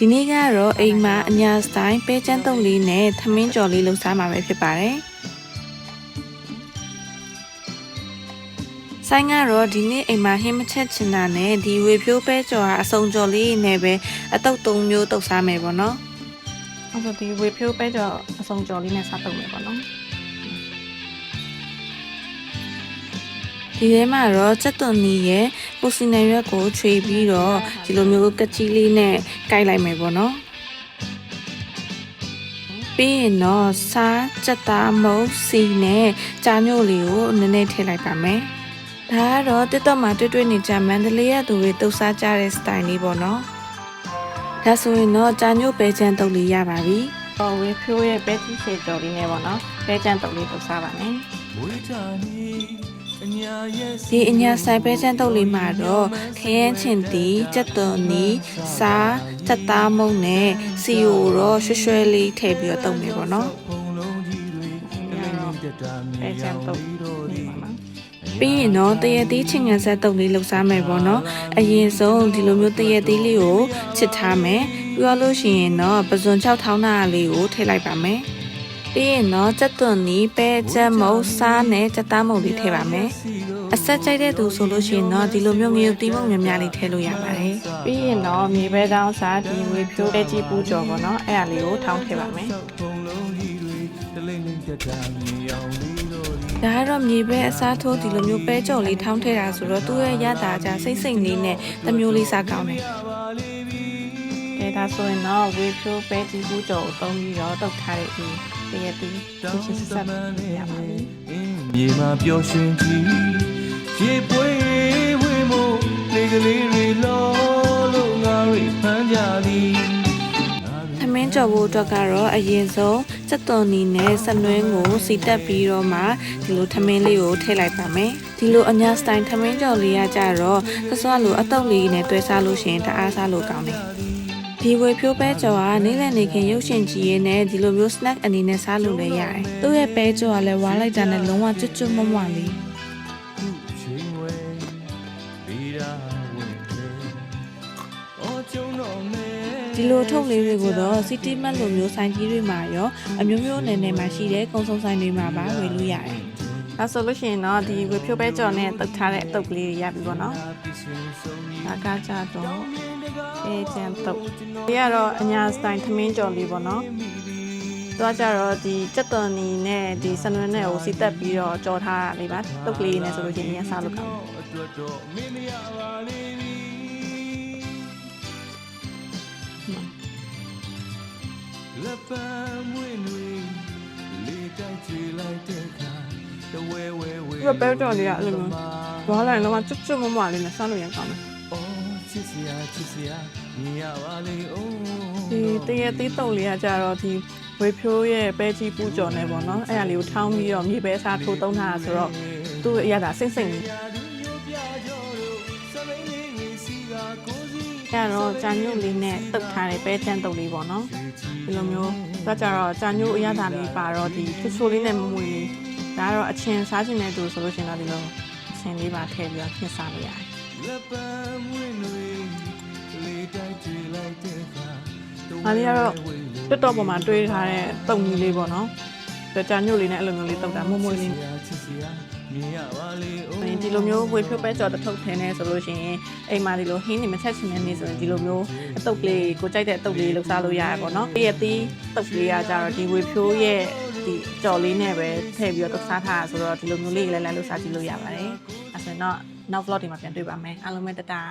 ဒီနေ့ကတော့အိမ်မှာအညာစတိုင်းပဲချမ်းတုံးလေးနဲ့သမင်းကြော်လေးလှူစားမှာပဲဖြစ်ပါတယ်ဆိုင်ကတော့ဒီနေ့အိမ်မှာဟင်းမချက်ချင်တာနဲ့ဒီဝေဖြိုးပဲကြော်ဟာအစုံကြော်လေးနဲ့ပဲအတုပ်သုံးမျိုးတုပ်စားမယ်ပေါ့နော်အဲ့ဒါဒီဝေဖြိုးပဲကြော်အစုံကြော်လေးနဲ့စားတုပ်မယ်ပေါ့နော် ဒီထဲမှာတော့စက်သွန်နီရဲ့ပိုစီနယ်ရွက်ကိုခြွေပြီးတော့ဒီလိုမျိုးကချီလေးနဲ့ကိုက်လိုက်မယ်ပေါ့နော်ပြီးရင်တော့စားစက်သားမုတ်စီနဲ့ကြာညို့လေးကိုနည်းနည်းထည့်လိုက်ပါမယ်ဒါကတော့တစ်တော့မှာတွေ့တွေ့နေကြမန္တလေးရသူတွေတုပ်စားကြတဲ့ style လေးပေါ့နော်ဒါဆိုရင်တော့ကြာညို့ပဲချမ်းတုပ်လေးရပါပြီဟောဝေဖြိုးရဲ့ပဲကြီးရှည်ကြော်လေးနဲ့ပေါ့နော်ပဲချမ်းတုပ်လေးတုပ်စားပါမယ် ဒီအညာဆိုင်ပဲချမ်းတုပ်လေးမှာတော့ခရမ်းချင်တီကြက်သွန်နီစားတက်သားမုံနဲ့စီယိုတော့ရွှဲရွှဲလေးထည့်ပြီးတော့တုပ်မယ်ပေါ့နော်ပဲချမ်းတုပ်ပြီးရင်တော့တရသေးချင်ငံဆက်တုပ်လေးလှူစားမယ်ပေါ့နော်အရင်ဆုံးဒီလိုမျိုးတရသေးလေးကိုချစ်ထားမယ်ပြီးတော့လို့ရှိရင်တော့ပဇွန်6ထောင်းတာလေးကိုထည့်လိုက်ပါမယ် ပြီးရင်တော့ကြက်သွန်နီပဲချက်မုံစားနဲ့ကြက်သားမုံလေးထည့်ပါမယ်အဆက်ကြိုက်တဲ့သူဆိုလို့ရှိရင်တော့ဒီလိုမျိုးငရုတ်တီးမုံများများလေးထည့်လို့ရပါတယ်ပြီးရင်တော့မြေပဲတောင်းစားဒီဝေဖြိုးပဲကြီးပူကြော်ပေါ့နော်အဲ့ဒါလေးကိုထောင်းထည့်ပါမယ်ဒါကတော့မြေပဲအစားထိုးဒီလိုမျိုးပဲကြော်လေးထောင်းထည့်တာဆိုတော့သူ့ရဲ့ရတာကြစိတ်စိတ်လေးနဲ့တစ်မျိုးလေးစားကောင်းတယ်အဲဒါဆိုရင်တော့ဝေဖြိုးပဲကြီးပူကြော်ကိုသုံးပြီးတော့တုတ်ထားတဲ့ဒီ တရတီချင်းချင်းဆက်ဆက်ရပါမယ်မြေမှာပျော်ရွှင်ကြည်ရေပွဲဝေမို့လေကလေးတွေလောလို့ငါတွေဖမ်းကြသည်သမင်းကြော်ဖို့အတွက်ကတော့အရင်ဆုံးစက်သွန်နီနဲ့စနွင်းကိုစီတက်ပြီးတော့မှဒီလိုသမင်းလေးကိုထည့်လိုက်ပါမယ်ဒီလိုအညာစတိုင်သမင်းကြော်လေးကကြတော့သစွားလိုအတုပ်လေးနဲ့တွဲစားလို့ရှိရင်တအားစားလို့ကောင်းတယ် ဒီဝေဖြိုးပဲကြော်ကနေ့လည်နေခင်ရုပ်ရှင်ကြည့်ရင်းနဲ့ဒီလိုမျိုး snack အနေနဲ့စားလို့လည်းရတယ်။သူ့ရဲ့ပဲကြော်ကလည်းဝါလိုက်တာနဲ့လုံးဝကျွတ်ကျွတ်မွမွလေးချင်းဝဲဗီရာဝင်တယ်အော်ကျုံတော်မဲဒီလိုထုတ်လေးတွေကိုတော့ city mart လိုမျိုးဆိုင်ကြီးတွေမှာရောအမျိုးမျိုးနယ်နယ်မှာရှိတဲ့ကုန်းစုံဆိုင်တွေမှာပါဝယ်လို့ရတယ်။ဒါဆိုလို့ရှိရင်တော့ဒီဝေဖြိုးပဲကြော်နဲ့တုတ်ထားတဲ့အတုပ်ကလေးတွေရပြီပေါ့နော်။ဒါကကြတော့ အဲကျန်တုပ်ဒီကတော့အညာစတိုင်သမင်းကြော်လေးပေါ့နော်။သွားကြတော့ဒီကြက်သွန်နီနဲ့ဒီစနွင်းနဲ့ကိုစီတက်ပြီးတော့ကြော်ထားတာလေးပါတုပ်ကလေးနဲ့ဆိုလို့ရှိရင်ညစားလို့ကောင်းတယ်အတွက်တော့မင်းမရပါလေလက်ပံမွေးတွေလေတိုက်ချလိုက်တဲ့ခါတဝဲဝဲဝဲဒီပဲကြော်လေးကအဲ့လိုမျိုးဝါလိုက်လုံးဝကျွတ်ကျွတ်မွမွလေးနဲ့စားလို့ရကောင်းတယ်အော်ချ စ်စရာချစ်စရာမြင်ရပါလေအိုးဒီတရက်သေးတုံလေးကကြတော့ဒီဝေဖြိုးရဲ့ပဲကြီးပူကြော်နေပေါ့နော်အဲ့ဒါလေးကိုထောင်းပြီးတော့မြေပဲစားထိုးသုံးထားတာဆိုတော့သူ့အရသာစိတ်စိတ်လေးရာသူမျိုးပြကြောတို့စပိန်လေးတွေစီကကိုစီအဲ့တော့ကြာညို့လေးနဲ့တုတ်ထားတဲ့ပဲချမ်းတုတ်လေးပေါ့နော်ဒီလိုမျိုးတော့ကြတော့ကြာညို့အရသာလေးပါတော့ဒီချိုချိုလေးနဲ့မမွေလေးဒါကတော့အချင်းစားချင်တဲ့သူဆိုလို့ရှိရင်တော့ဒီလိုအချင်းလေးပါထည့်ပြီးတော့ပြင်စားလို့ရတယ် လက်ပံမွေးတွေလေတိုက်ချလိုက်တဲ့ခါ။ဒါလေးကတော့တွတ်တော့ပေါ်မှာတွေးထားတဲ့တုံကြီးလေးပေါ့နော်။ဒါကြာညို့လေးနဲ့အဲ့လိုမျိုးလေးတုတ်တာမွမွေလေးချစ်စရာမြင်ရပါလေအိုးဒီလိုမျိုးဝေဖြုတ်ပဲကြော်တစ်ထုပ်ထင်းနေဆိုလို့ရှိရင်အိမ်မှာဒီလိုဟင်းနေမချက်ချင်တဲ့နေ့ဆိုရင်ဒီလိုမျိုးအတုပ်ကလေးကိုကြိုက်တဲ့အတုပ်လေးလှူစားလို့ရတယ်ပေါ့နော်။ပြည့်သီးတုပ်ကလေးကကြတော့ဒီဝေဖြိုးရဲ့ဒီကြော်လေးနဲ့ပဲထည့်ပြီးတော့တုပ်စားထားတာဆိုတော့ဒီလိုမျိုးလေးလည်းလည်းလှူစားကြည့်လို့ရပါတယ်။အဲဆိုရင်တော့ နောက် vlog ဒီမှာပြန်တွေ့ပါမယ်။အားလုံးပဲတတား